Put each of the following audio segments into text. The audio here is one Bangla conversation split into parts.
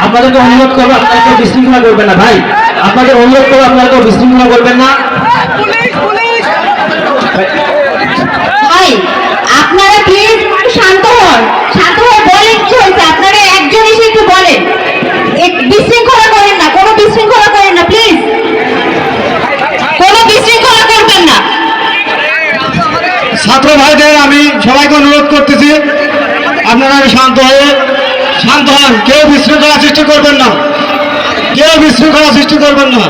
আপনাদেরকে অনুরোধ করব আপনারা কেউ বিশৃঙ্খলা করবেন না ভাই। আপনাকে অনুরোধ করব আপনারা কেউ বিশৃঙ্খলা করবেন না। ভাই আপনারা প্লিজ শান্ত হন। শান্ত হয়ে বলেন কি হয়েছে? আপনারা একজন এসে একটু বলেন। এক- বিশৃঙ্খলা করেন না কোনো বিশৃঙ্খলা করেন না প্লিজ কোনো বিশৃঙ্খলা করবেন না। ছাত্র ভাইদের আমি সবাইকে অনুরোধ করতেছি আপনারা শান্ত হয়ে শান্ত হন কেউ বিশৃঙ্খলা সৃষ্টি করবেন না। কেউ বিশৃঙ্খলা সৃষ্টি করবেন না।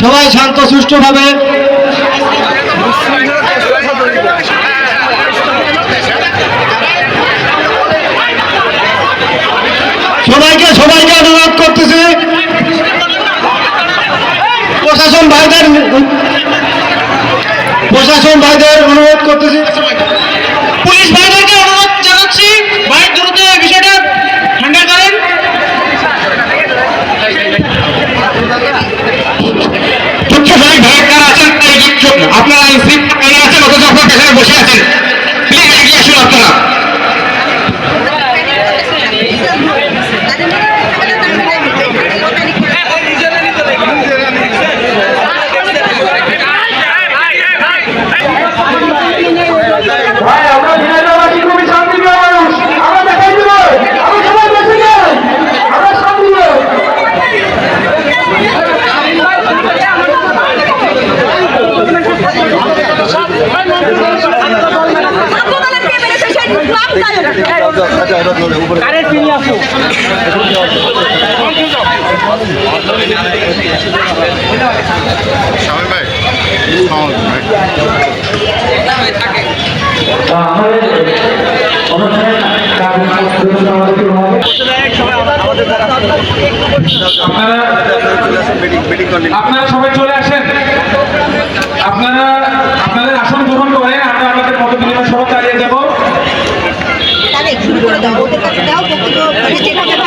সবাই শান্ত, সুষ্ঠুভাবে। সবাইকে সবাইকে অনুরোধ করতেছি। প্রশাসন ভাইদের প্রশাসন ভাইদের অনুরোধ করতেছি। inscrito, podía hacer que. Shamim ভাই আপনারা সবাই চলে আসেন। দাও ওদের কাছে দাও যেখানে